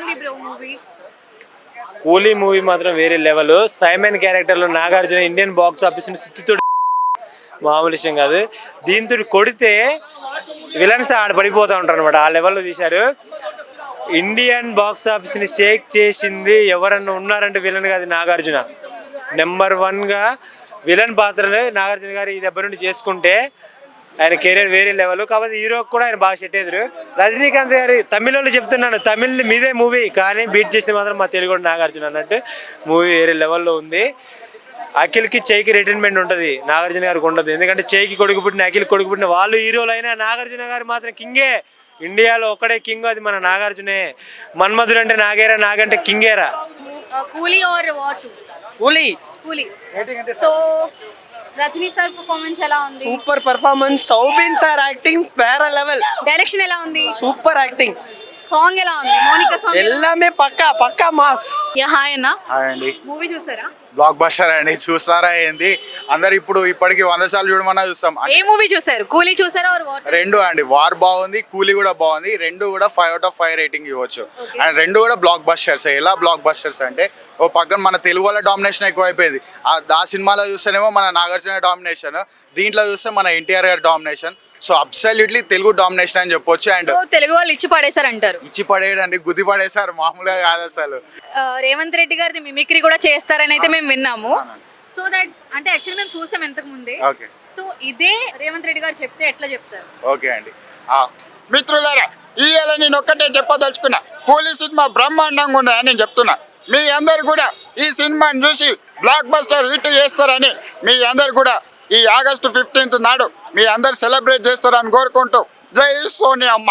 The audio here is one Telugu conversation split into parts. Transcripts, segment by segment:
బాగుంది బ్రో మూవీ. కూలీ మూవీ మాత్రం వేరే లెవెల్. సైమన్ క్యారెక్టర్లో నాగార్జున ఇండియన్ బాక్స్ ఆఫీస్ సుత్తితో మామూలు విషయం కాదు. దీంతో కొడితే విలన్స్ ఆడ పడిపోతూ ఉంటారు అనమాట ఆ లెవెల్లో తీశారు. ఇండియన్ బాక్స్ ఆఫీస్ని షేక్ చేసింది ఎవరన్నా ఉన్నారంటే విలన్ కాదు నాగార్జున. నెంబర్ వన్గా విలన్ పాత్రలు నాగార్జున గారు ఈ దెబ్బ నుండి చేసుకుంటే ఆయన కెరీర్ వేరే లెవెల్. కాబట్టి హీరోకి కూడా ఆయన బాగా సెట్ అయ్యారు. రజనీకాంత్ గారి తమిళ వాళ్ళు చెప్తున్నాను తమిళ్ మీదే మూవీ కానీ బీట్ చేసింది మాత్రం మా తెలుగు నాగార్జున అన్నట్టు మూవీ వేరే లెవెల్లో ఉంది. అఖిల్కి చేయికి రిటైర్మెంట్ ఉంటుంది నాగార్జున గారికి ఉండదు. ఎందుకంటే చేయికి కొడుకు పుట్టిన అఖిల్ కొడుకు పుట్టిన వాళ్ళు హీరోలు అయినా నాగార్జున గారు మాత్రం కింగే. ఇండియాలో ఒక్కడే కింగ్ అది మన నాగార్జునే. మన్మధుడు అంటే నాగేరా నాగంటే కింగేరా. ఆర్ కూలీ కూలీ. సో రజనీ సార్ పర్ఫార్మెన్స్ ఎలా ఉంది? Super performance Soubin sir acting వేరే లెవెల్ డైరెక్షన్ ఎలా ఉంది? సూపర్ యాక్టింగ్ సాంగ్ ఎలా ఉంది? మోనికా సాంగ్ ఎల్లామే పక్కా పక్కా మాస్ యా హాయ్ అన్న. హాయ్ అండి. మూవీ చూసారా? బ్లాక్ బస్టర్ అండి. చూస్తారా ఏంది? అందరు ఇప్పుడు ఇప్పటికి వంద సార్లు చూడమన్నా చూస్తాం. ఏ మూవీ చూసారు? కూలీ చూసారా రెండు అండి. వార్ బాగుంది కూలీ కూడా బాగుంది. రెండు కూడా five out of five rating ఇవ్వచ్చు. అండ్ రెండు కూడా బ్లాక్ బస్టర్స్ ఎలా బ్లాక్ బస్టర్స్ అంటే ఓ పక్కన మన తెలుగు వాళ్ళ డామినేషన్ ఎక్కువైపోయింది. ఆ ఆ సినిమాలో చూస్తేనేమో మన నాగార్జున డామినేషన్ దీంట్లో చూస్తే మన ఎన్టీఆర్ గారి domination so absolutely Telugu domination అని చెప్పొచ్చు. అండ్ తెలుగు వాళ్ళు ఇచ్చి పడేశారు అంటారు ఇచ్చి పడేయడండి గుద్ది పడేసారు మామూలుగా కాదు అసలు. రేవంత్ రెడ్డి గారిది మిమిక్రీ కూడా చేస్తారని అయితే మేము విన్నాము. సో దట్ అంటే యాక్చువల్లీ మేము చూసాం ఇంతకు ముందే. ఓకే. సో ఇదే రేవంత్ రెడ్డి గారు చెప్తే ఎట్లా చెప్తారు? ఓకే అండి. మిత్రులారా ఏళ్ళ నేను ఒక్కటే చెప్పదలుచుకున్నా కూలీ సినిమా బ్రహ్మాండంగా ఉన్నదని నేను చెప్తున్నా. మీ అందరు కూడా ఈ సినిమాని చూసి బ్లాక్ బస్టర్ హిట్ చేస్తారని మీ అందరు కూడా ఈ ఆగస్టు ఫిఫ్టీన్త్ నాడు మీ అందరు సెలబ్రేట్ చేస్తారని కోరుకుంటూ జై సోనియా అమ్మ.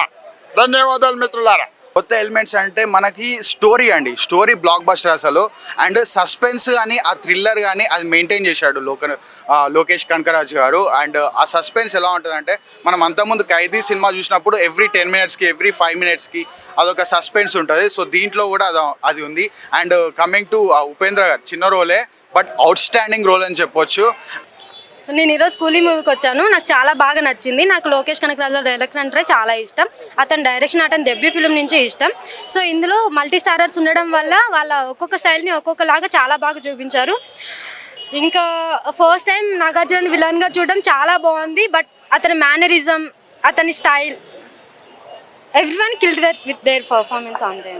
ధన్యవాదాలు మిత్రులారా. కొత్త ఎలిమెంట్స్ అంటే మనకి స్టోరీ అండి. స్టోరీ బ్లాక్ బస్టర్ అసలు. అండ్ సస్పెన్స్ కానీ ఆ థ్రిల్లర్ కానీ అది మెయింటైన్ చేశాడు లోక లోకేష్ కనకరాజు గారు. అండ్ ఆ సస్పెన్స్ ఎలా ఉంటుందంటే మనం అంతకుముందు ఖైదీ సినిమా చూసినప్పుడు ఎవ్రీ టెన్ మినిట్స్కి ఎవ్రీ ఫైవ్ మినిట్స్కి అదొక సస్పెన్స్ ఉంటుంది. సో దీంట్లో కూడా అది అది ఉంది. అండ్ కమింగ్ టు ఉపేంద్ర గారు చిన్న రోలే బట్ అవుట్ స్టాండింగ్ రోల్ అని చెప్పొచ్చు. సో నేను ఈరోజు కూలీ మూవీకి వచ్చాను. నాకు చాలా బాగా నచ్చింది. నాకు లోకేష్ కనకరాజు డైరెక్టర్ అంటే చాలా ఇష్టం. అతని డైరెక్షన్ అతని డెబ్యూ ఫిల్మ్ నుంచి ఇష్టం. సో ఇందులో మల్టీ స్టారర్స్ ఉండడం వల్ల వాళ్ళ ఒక్కొక్క స్టైల్ని ఒక్కొక్కలాగా చాలా బాగా చూపించారు. ఇంకా ఫస్ట్ టైం నాగార్జున విలన్గా చూడడం చాలా బాగుంది. బట్ అతని మేనరిజం అతని style every one killed with their performance on the